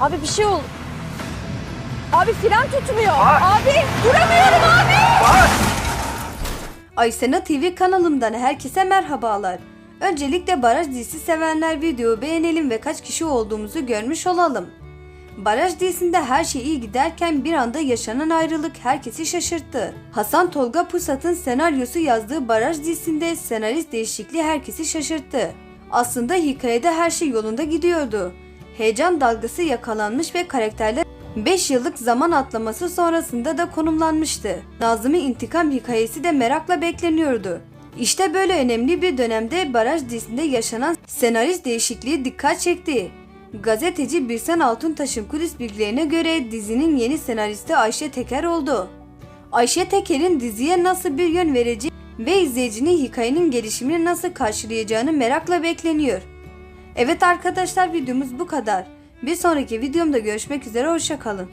Abi bir şey oldu. Abi fren tutmuyor. Abi duramıyorum abi. Aysena TV kanalımdan herkese merhabalar. Öncelikle Baraj dizisi sevenler videoyu beğenelim ve kaç kişi olduğumuzu görmüş olalım. Baraj dizisinde her şey iyi giderken bir anda yaşanan ayrılık herkesi şaşırttı. Hasan Tolga Pusat'ın senaryosu yazdığı Baraj dizisinde senarist değişikliği herkesi şaşırttı. Aslında hikayede her şey yolunda gidiyordu. Heyecan dalgası yakalanmış ve karakterler 5 yıllık zaman atlaması sonrasında da konumlanmıştı. Nazım'ın intikam hikayesi de merakla bekleniyordu. İşte böyle önemli bir dönemde Baraj dizisinde yaşanan senarist değişikliği dikkat çekti. Gazeteci Birsen Altuntaş'ın kulis bilgilerine göre dizinin yeni senaristi Ayşe Teker oldu. Ayşe Teker'in diziye nasıl bir yön vereceği ve izleyicinin hikayenin gelişimini nasıl karşılayacağını merakla bekleniyor. Evet arkadaşlar videomuz bu kadar. Bir sonraki videomda görüşmek üzere hoşçakalın.